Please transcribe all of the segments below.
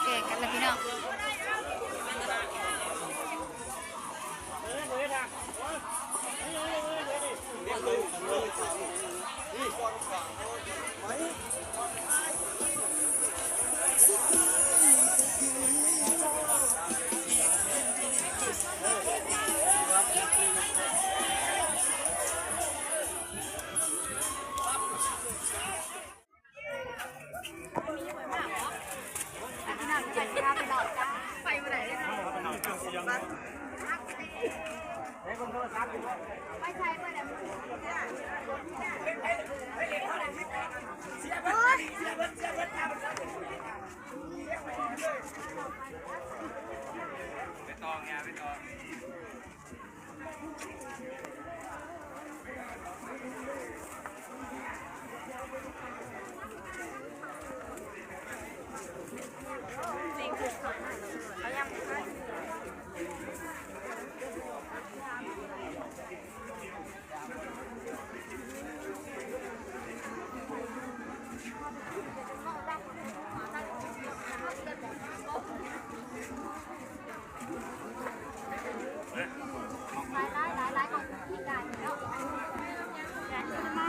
แข่งกันแล้วพี่น้องพี่ ไปใช้เมื่อไหร่หลายหลายหลายหลายของพี่กายเนาะมา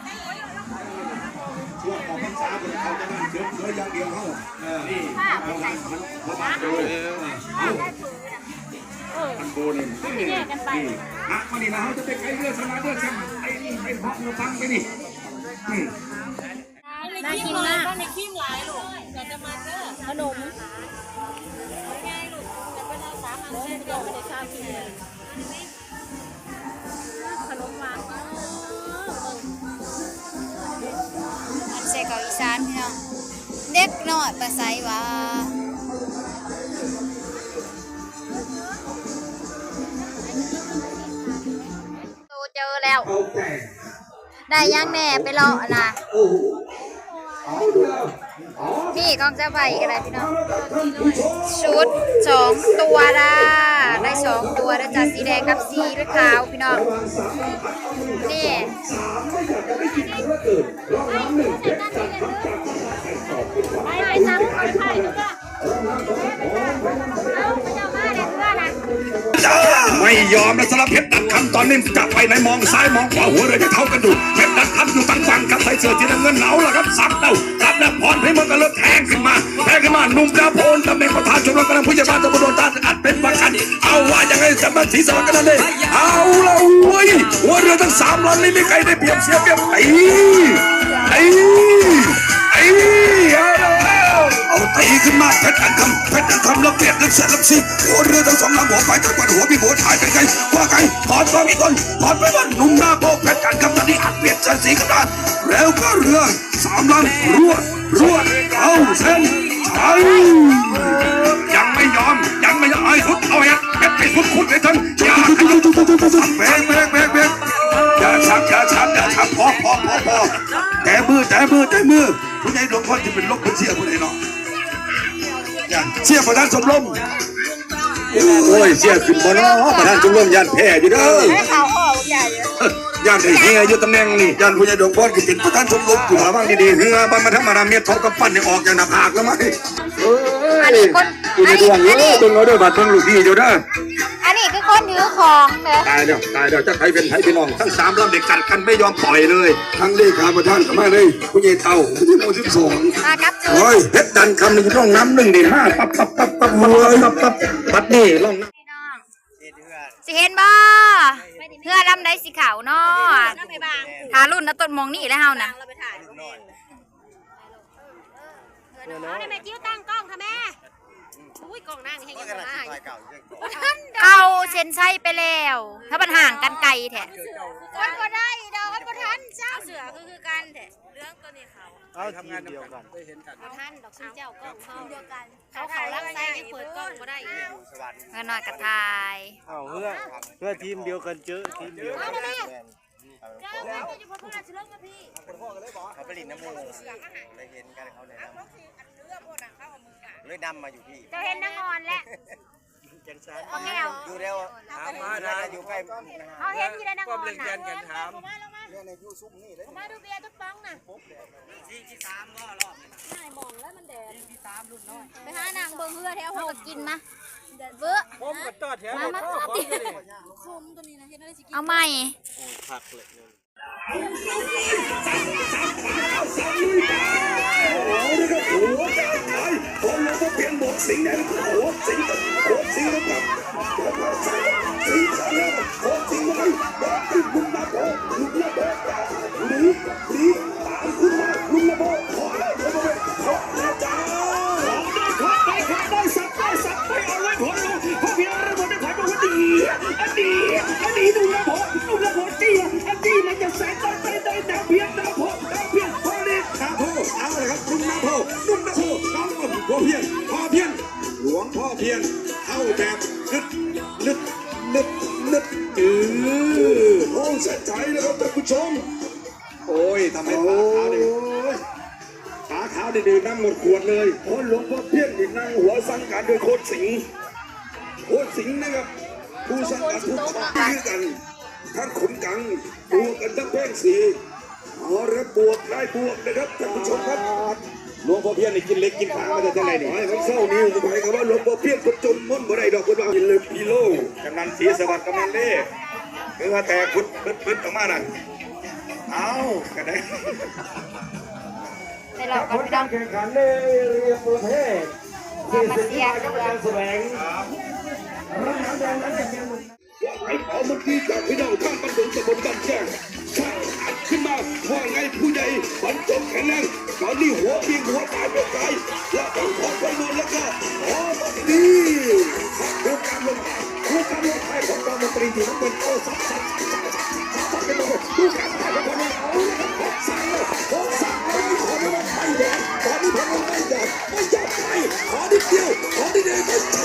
หัวไปเร็วข้าข้าวช่วงของพรรษาคนเขาจะนั่งเฉยเฉยอย่างเดียวเขานี่เขาหลังมันเขาบังดูมันโบนี่นี่ฮะวันนี้นะเขาจะไปไกลเรือสนาเรือช่างไอ้นี่ไอ้ฮอกเราฟังไปนี่อืมน่ากินมากในขี้มหลายลูกอยากจะมาเด้อขนมง่ายลูกจะเป็นเอาสามอันเส้นเดียวไม่ได้ข้าวกิน สานพี่น้องเด็กน้อยภาษาว่าโตเจอแล้ว ได้ยังแน่ไปเลาะนะโอ้โหเอาเรืออ๋อนี่กองเจ้าใบกันเลพี่น้องชุดสองตัวนะได้สองตัวได้จากสีแดงกับสีขาวพี่น้องนี่ ไม่ยอเกินรางวัลหนึ่งเพชรจันทร์คำตอนมาไปไปซ้ำไปไปดูก็เอาพระเจ้ามาเลยเพื่อนนะไม่ยอมนะสารบเพชรดัดคำตอนนี้จะไปไหนมองซ้ายมองขวาหัวเรือจะเท่ากันอยู่เพชรดัดคำอยู่ตั้งฝั่งครับใส่เสื้อสีน้ำเงินเหนาล่ะครับสับเต้าสับแล้วพรให้มันก็เลิกแทงขึ้นมาแทงขึ้นมาหนุ่มดาโพนตำแหน่งประธานชมรมกำลังผู้ใหญ่บ้านตำบลโดนตาอัดเป็นประกันเอาว่ายังไงจะมาสีสวัสดิ์กันนั่นเองเอาละเว้ยหัวเรือทั้งสามลำนี่ไม่ใครได้เปรียบเสียเปรียบไอ้ไอ้ ไอ้เอาตีขึ้นมาเพชรอันคำเพชรอันคำแล้วเปรียบลึกเสียลึกสิหัวเรือทั้งสองลำหัวไปทั้งปัดหัวมีหัวถ่ายเป็นไงว่าไงถอดตัวมีคนถอดไปวันหนุ่มหน้าโบกเพชรอันคำตอนนี้อัดเปรียบเส้นสีกันดาแล้วก็เรือสามลำรวดรวดเอาเส้นชัยยังไม่ยอมยังไม่ยอมไอ้สุดเอาเห็ดเพชรไปสุดขุดเลยท่านอย่าขยับเบรกเบรกเบรก แต่มือแต่มือแต่มือผู้ใหญ่หลวงพ่อจะเป็นลบเป็นเสียผู้ใดเนาะเสียประธานสมรมโอ้ยเสียขึ้นบ่เนาะประธานสมรมยันแพ้อยู่เด้อข่าวห่อใหญ่ยันได้เฮียอยู่ตำแหน่งนี่ยันผู้ใหญ่ดวงพรก็เป็นประธานสมรมอยู่ระวังดีๆเฮือบ้านมาธรรมดาเมียทองกำปั้นนี่ออกจากหน้าผากแล้วมั้ยเอ้ยอันนี้คนอยู่ในดวงอันนี้เด้อเบิ่งเอาเด้อบาดเบิ่งลูกพี่อยู่เด้ออันนี้คือคน ถือของเด้อตายแล้วตายแล้วจะใครเป็นไผพี่น้องทั้งสามลำเด็กกัดกันไม่ยอมปล่อยเลย ทั้งเลขาประธานก็มาเลยผู้ใหญ่เต่าผู้ใหญ่โมสิบสองมากับจูโอ้ยเพชรดันคำหนึ่งร่องน้ำหนึ่งนี่มาปั๊บปั๊บปั๊บปั๊บปั๊บปั๊บปั๊บปัดนี่ร่องน้ำพี่น้องสิเห็นบ่เพื่อลำได้สีขาวเนาะน้ำไปบางหารุ่นนะต้นมองนี่แล้วเฮานะเราไปถ่ายเอาในแม่จิ้วตั้งกล้องค่ะแม่ อุ้ยกล้องนั่งให้ยังไงเอาเซ็นไซไปแล้ว ถ้ามันห่างกันไกลแท้คนก็ได้ดอกคนทันเจ้าเสือคือคือกันแท้เรื่องตัวนี้เขาเอาทำงานเดียวกันได้เห็นกันท่านดอกซื้อเจ้าก็เขาเดียวกันเขาเขารักษาบ่ได้สวรรค์เงินหน่อยกระทาย เอาเพื่อเพื่อทีมเดียวกันเจอทีมเดียวกันแล้วเขาไปลินน้ำมูเลยเห็นกันเขาเลยนำ เลยนำมาอยู่พี่เจะเห็นนางอนแหละ จังสันพ่อแก้วอยู่แล้วถามมาน่านะจะอยู่ใกล้เขาเห็นอยู่ในนางก็อนเล่นกันน่ะกันถามเนี่ยในยูซุ่มนี่เลยมาดูเบียร์ตุ๊กป้องน่ะที่ที่สามก็รอบนายมองแล้วมันแดดไปหานางเบิ่งเฮือแถวเขาก็กินมาเบื้อผมก็ต่อแถวมามาพ่อมาผมติเลยคมตัวนี้นะเห็นอะไรสิกินเอาใหม่ผักเลย เอาเลยครับหัวใจตายพอลงมาเปลี่ยนบทสิงหัวสิงหัวสิงแล้วกับสิงหัวสิงไว้บอกให้ลุงนาโบลุงนาโบหนีหนีตามขึ้นมาลุงนาโบอแล้วเดี๋ยวไปขอแล้จ้าขอได้ขอได้ขอได้สักได้สักไปเอาไว้ผลลงพอเพียงระบบได้ผ่านมาวันดีอันดีอันดีลุงนาโบลุงนาโบจี้ ดีมันจะแสงได้ได้ได้ดาวเพียงดาวโพดาวเพียงพอเรียกดาวโพเอาเลยครับลุงนาโบลุงนาโบน้องพ่อเพียงพ่อเพียงหลวงพ่อเพียงเข้าแบบนึดนึดนึดนึดเออโอ้เสียใจนะครับท่านผู้ชม โอ้ยทำไมขาขาวดิขาขาวดิดื่มน้ำหมดขวดเลยโอ้หลวงพ่อเพียงดินั่งหัวสังการโดยโคตรสิงโคตรสิงนะครับผู้สังการผู้ขอยื้อกัน ทั้งขุนกังบวกกันทั้งแป้งสีเอาระบวกได้บวกนะครับท่านผู้ชมครับหลวงพ่อเพียงนี่กินเล็กกินขามาแต่เท่าไหร่นี่ไอ้ครับเศร้านิ้วหมายความว่าหลวงพ่อเพียงคนจนม่นบ่ได้ดอกคนว่ากินเลยพีโลกำนันศรีสวัสดิ์กำนันเล่คือว่าแต่พุดพุดพุดออกมาน่ะเอาก็ได้ไปหลอกกันพี่น้องแข่งขันในเรียนประเภทมามาเสียเกลือแสวงว่าไง ขอมื่อกี้จากพี่น้องข้างบ้านดงตะบนบ้านแจ้งช่างอัดขึ้นมาว่าไงผู้ใหญ่บรรจบแข็งแรงตอนนี้หัวปีงหัวตายไม่ตายและต้องขอไปนอนแล้วก็ขอดีดูการลงดูการลงท้ายของกองดนตรีที่น้ำเงินโอ้สับสับสับสับสับสับกันหมดดูการท้ายของคนนี้เอาหกสั่งเลยหกสั่งเลยขอไม่ได้ไม่แดงตอนนี้ผมไม่แดงไม่ยอมไปขอนิดเดียวขอนิดเดียว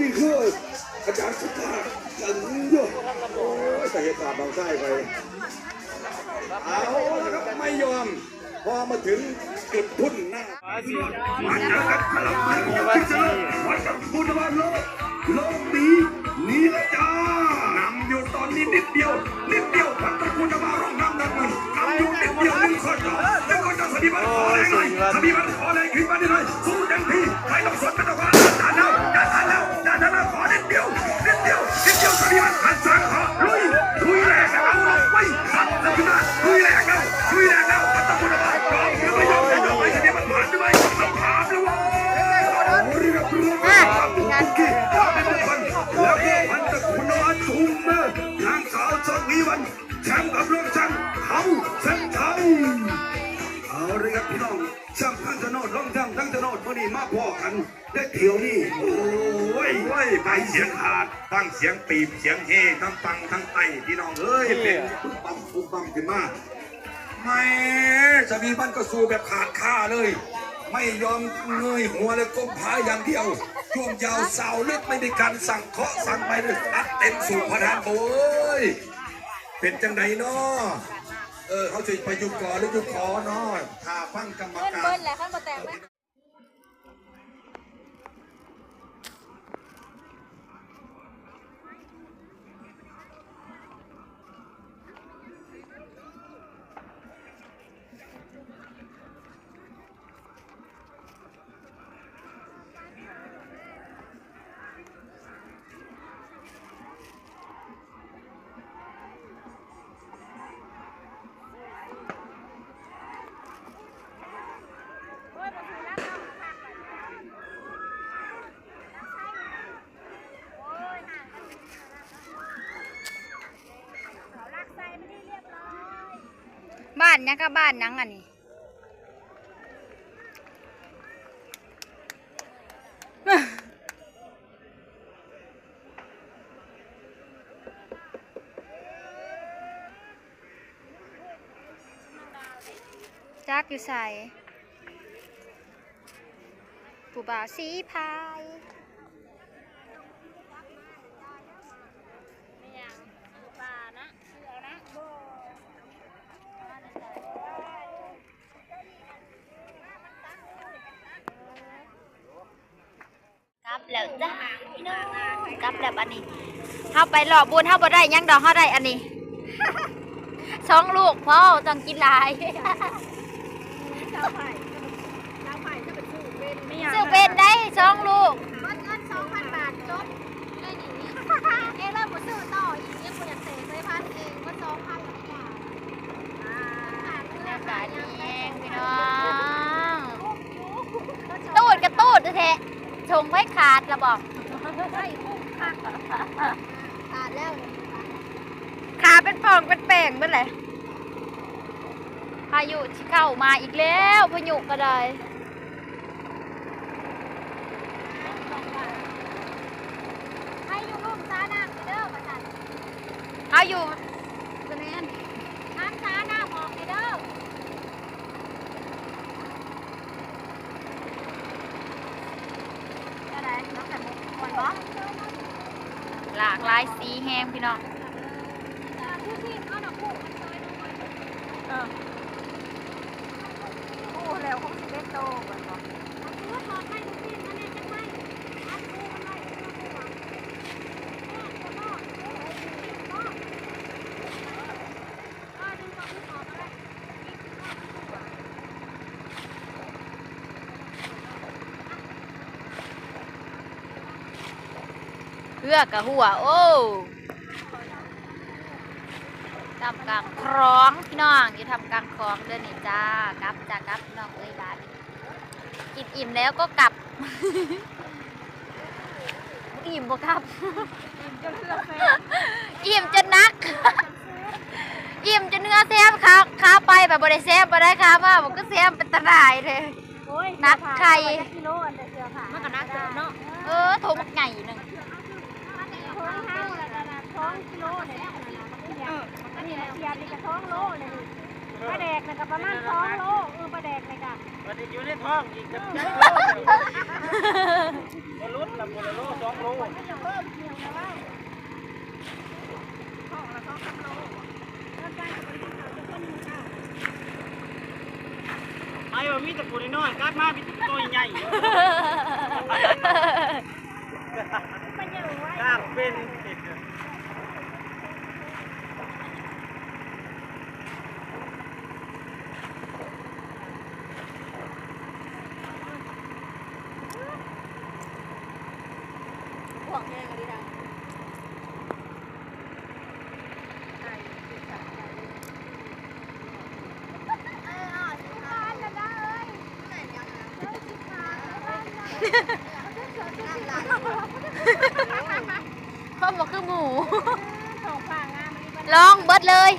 นี่คืออาจารย์สุภาพกันเยอะโอ้ยแต่เหตุการณ์บางไส้ไปเอาละครับไม่ยอม พอมาถึงจุดทุ่นหน้ามาเจอกันพลังงานของพิษณุวัดกับพุทธวาโลกโลกนี้นี่ละจ้านำอยู่ตอนนี้นิดเดียวนิดเดียวพันตะคุณมาร้องนำนำมันนำอยู่นิดเดียวหนึ่งข้อจอแล้วก็จะสถิบัติขอแรงเลยสถิบัติขอแรงขึ้นมาได้เลยสู้เต็มที่ไม่ต้อง ด้เที่ยวนี่โอ้ยโอ้ยไปเสียงขาดทั้งเสียงปีบเสียงเฮทั้งปังทั้งไตพี่น้องเอ้ยเป็นปุ๊บปั๊มปุ๊บปั๊มขึ้นมาไม่สวีบันก็สู้แบบขาดค่าเลย ไม่ยอมเงยหัวเลยก้มพายอย่างเดียวช่วงยาวสาวลึกไม่มีการสั่งเคาะสั่งไปเลยอัดเต็มสู่พระธานโอ้ยเป็นจังไดเนาะเออเขาจะไปยุกอหรือยุกอเนาะถ้าฟังกรรมเบิ้ลการ เบิ้ลแหละขั้นบ่แตกไหมโอ้ยบ่ถูกแล้ว ยังกับบ้านยังอันนี้จักอยู่ใส่ผู้บ่าวสีพาย กลับ แล้วจ้าพี่น้องกลับแล้วอันนี้เฮาไปหล่อบุญเฮาบ่ได้ยังดอกเฮาได้อันนี้สองลูกพ่อต้องกินหลายซื้อเป็นได้สองลูก เงินเงินสองพันบาทจบได้หนีเองเริ่มมาซื้อต่ออีกยังกูอยากเสกไปพันเองก็สองพันกว่า อากาศดีแห้งพี่น้องตูดกระตูดแท้ๆชงไว้ขาดละ บอกใช่คุ้มค่ะขาดแล้วขาเป็นฟองเป็นแป้งเมื่อไหร่พายุที่เข้ามาอีกแล้วพายุก็ได้ให้อยู่ร่มซาหน้าเด้อมาจันเอาอยู่ตัวนี้ น้ำซาหน้าหมอกเด้อ อะไรน้องไข่มุกคนบอ หลากหลายสีแห้งพี่น้อง ผู้ที่เอาดอกผูกมันซอยลงไป โอ้แล้วคงสิเล็กโตกันบ่ เอาตัวทอดให้ลูกพี่มันเนี่ยจะไม่อัดผูมันไว้ตัวตัวตัวนอกตัวนอกก็ดึงตัวผู้ออกมาได้ เพื่อกะหัว โอ้ทำกลางคลองพี่น้องอยู่ทำกลางคลองเดินนี่จ้ากลับจ้ากลับพี่น้องเอ้ยบาดกินอิ่มแล้วก็กลับ อิ่มบ่ครับ อิ่มจนนัก อิ่มจนเนื้อแซมขาขาไปแบบบริแซมไปได้ขามาผมก็แซมเป็นตะนายเลยโอ้ยนักไข่กิโลอันเดียวค่ะมันก็นักเกินเนาะเออโทรมักไงหนึ่ง ท้องห้าวแล้ว นะท้องกิโลเนี่ยอันนี้เทียนนี่ก็ท้องโลเลยปลาแดกนี่ก็ประมาณท้องโลเออปลาแดกนี่ก็วันนี้อยู่ในท้องอีกกับจักโลมนุษย์ละคนละโลสองโลมันจะเพิ่มเพียงแต่ว่าท้องละท้องสามโลแล้วการจะเป็นข่าวจะคนหนึ่งข่าวไอ้ว่ามีแต่คนน้อยๆกลับมามีแต่ตัวใหญ่มันยังไว้กล้าเป็น พ่อบอกคือหมูส่งฝางงานมันนี่มันลองเบิดเลย